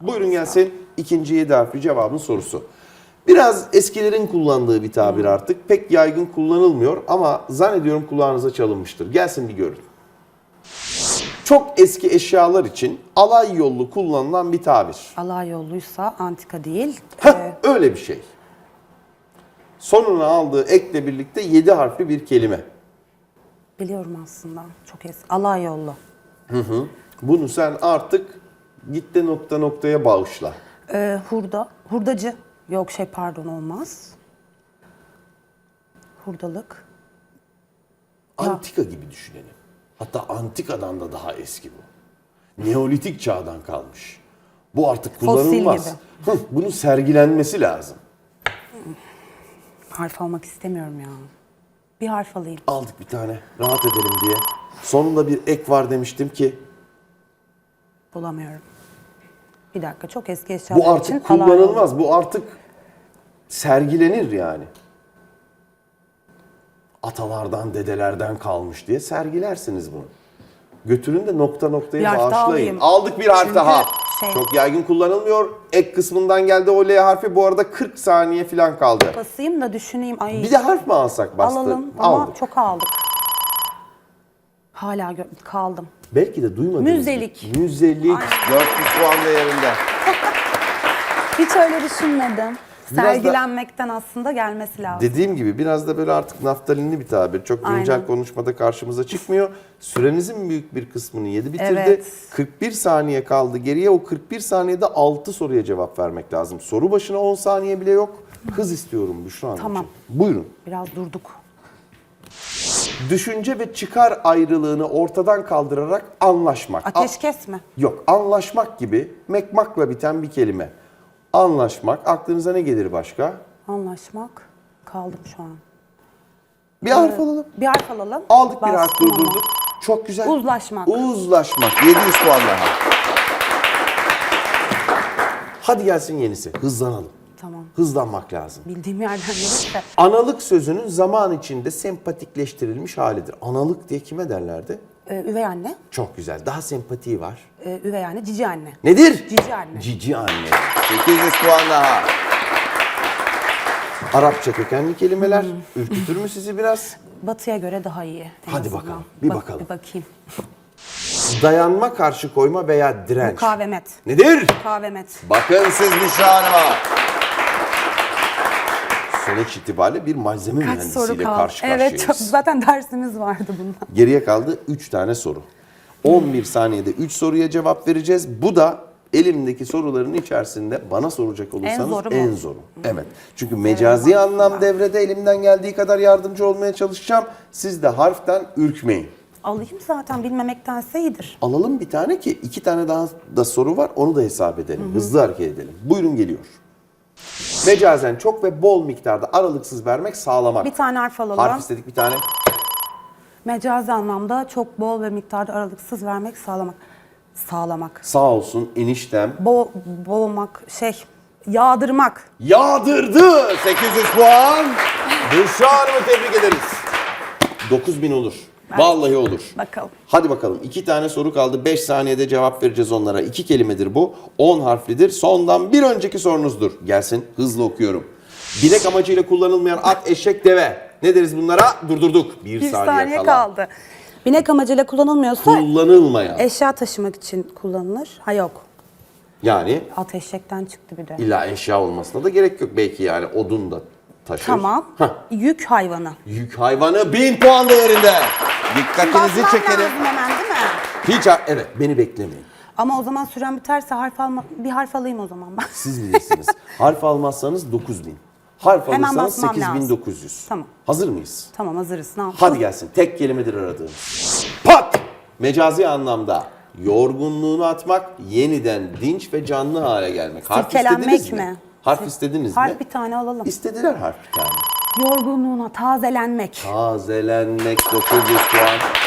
Buyurun gelsin ikinci 7 harfli cevabın sorusu. Biraz eskilerin kullandığı bir tabir artık. Pek yaygın kullanılmıyor ama zannediyorum kulağınıza çalınmıştır. Gelsin bir görün. Çok eski eşyalar için alay yollu kullanılan bir tabir. Alay yolluysa antika değil. Heh, Ee, öyle bir şey. Sonuna aldığı ekle birlikte 7 harfli bir kelime. biliyorum aslında. Çok eski. Alay yollu. Bunu sen artık git de nokta noktaya bağışla. Ee, hurda. Hurdacı. Yok şey pardon olmaz. Hurdalık. Antika gibi düşünelim. Hatta antikadan da daha eski bu. Neolitik çağdan kalmış. Bu artık Fosil kullanılmaz. gibi. Hıh, Bunun sergilenmesi lazım. Harf almak istemiyorum ya. Bir harf alayım. Aldık bir tane rahat edelim diye. Sonunda bir ek var demiştim ki Bulamıyorum. Bir dakika çok eski eşyalar bu için artık yollu. kullanılmaz. Bu artık sergilenir yani. Atalardan, dedelerden kalmış diye sergilersiniz bunu. Götürün de nokta noktaya Bir harf daha bağışlayın. alayım. Aldık bir harf Çünkü daha. şey- Çok yaygın kullanılmıyor. Ek kısmından geldi o L harfi. Bu arada 40 saniye falan kaldı. Basayım da düşüneyim. Ay. Bir de harf mi alsak bastı? Alalım ama Aldık. çok aldık. Hala gö- kaldım. Belki de duymadınız. Müzelik. Müzelik. 400 puan değerinde. Hiç öyle düşünmedim. Biraz da- Sergilenmekten aslında gelmesi lazım. Dediğim gibi biraz da böyle artık naftalinli bir tabir. Çok güncel Aynen. konuşmada karşımıza çıkmıyor. Sürenizin büyük bir kısmını yedi bitirdi. Evet. 41 saniye kaldı geriye. O 41 saniyede 6 soruya cevap vermek lazım. Soru başına 10 saniye bile yok. Hız istiyorum Büşra Hanımcığım. Tamam. Buyurun. Biraz durduk. Düşünce ve çıkar ayrılığını ortadan kaldırarak anlaşmak. Ateşkes mi? Yok, anlaşmak gibi mekmakla biten bir kelime. Anlaşmak. Aklınıza ne gelir başka? Anlaşmak. Kaldım şu an. Bir harf alalım. Bir harf alalım. Aldık bir harf Bastım ama. durdurduk. Çok güzel. Uzlaşmak. Uzlaşmak. 700 puan daha. Hadi gelsin yenisi. Hızlanalım. Tamam. Hızlanmak lazım. Bildiğim yerden gelirse. Analık sözünün zaman içinde sempatikleştirilmiş halidir. Analık diye kime derlerdi? Ee, üvey anne. Çok güzel. Daha sempatiği var. Ee, üvey anne. Cici anne. Nedir? Cici anne. Cici anne. 800 puan daha. Arapça kökenli kelimeler. Ürkütür mü sizi biraz? Batıya göre daha iyi. en Hadi azından. bakalım, bir Bak- bakalım. Bir bakayım. Dayanma karşı koyma veya direnç. Mukavemet. Nedir? Mukavemet. Bakın siz Büşra Hanım'a. Sonuç itibariyle bir malzeme Kaç soru mühendisiyle kaldı? karşı karşıyayız. Evet çok, zaten dersimiz vardı bundan. Geriye kaldı 3 tane soru. 11 saniyede 3 soruya cevap vereceğiz. Bu da elimdeki soruların içerisinde bana soracak olursanız zoru en zoru. Evet. Çünkü mecazi anlam devrede elimden geldiği kadar yardımcı olmaya çalışacağım. Siz de harften ürkmeyin. Alayım zaten bilmemektense iyidir. Alalım bir tane ki iki tane daha da soru var onu da hesap edelim. Hızlı hareket edelim. Buyurun geliyor. Mecazen çok ve bol miktarda aralıksız vermek sağlamak. Bir tane harf alalım. Harf istedik bir tane. Mecazi anlamda çok bol ve miktarda aralıksız vermek, sağlamak. Sağlamak. Sağ olsun eniştem. Bo boğmak, şey, yağdırmak. Yağdırdı 800 puan. Büşra Hanım'ı tebrik ederiz. 9000 olur. Vallahi olur. Bakalım. Hadi bakalım. iki tane soru kaldı. 5 saniyede cevap vereceğiz onlara. İki kelimedir bu. 10 harflidir. Sondan bir önceki sorunuzdur. Gelsin. Hızlı okuyorum. Binek amacıyla kullanılmayan at, eşek, deve. Ne deriz bunlara? Durdurduk. Bir, Bir saniye, saniye kala. kaldı. Binek amacıyla kullanılmıyorsa Kullanılmayan. eşya taşımak için kullanılır. Ha yok. Yani At eşekten çıktı bir de. illa eşya olmasına da gerek yok. Belki yani odun da taşır. Tamam. Hah. Yük hayvanı. Yük hayvanı 1000 puan değerinde. Dikkatinizi Basmam çekerim. lazım hemen değil mi? Hiç evet beni beklemeyin. Ama o zaman süren biterse harf alma bir harf alayım o zaman ben. Siz bilirsiniz. Harf almazsanız 9000. Harf Hemen alırsanız basmam lazım. 8900. Tamam. Hazır mıyız? tamam hazırız. Ne yapalım? Hadi gelsin. Tek kelimedir aradığımız. Pat! Mecazi anlamda yorgunluğunu atmak, yeniden dinç ve canlı hale gelmek. Harf Silkelenmek istediniz mi? mi? Harf istediniz mi? Harf bir tane alalım. İstediler harf bir tane. Yorgunluğuna tazelenmek. Tazelenmek 900 puan.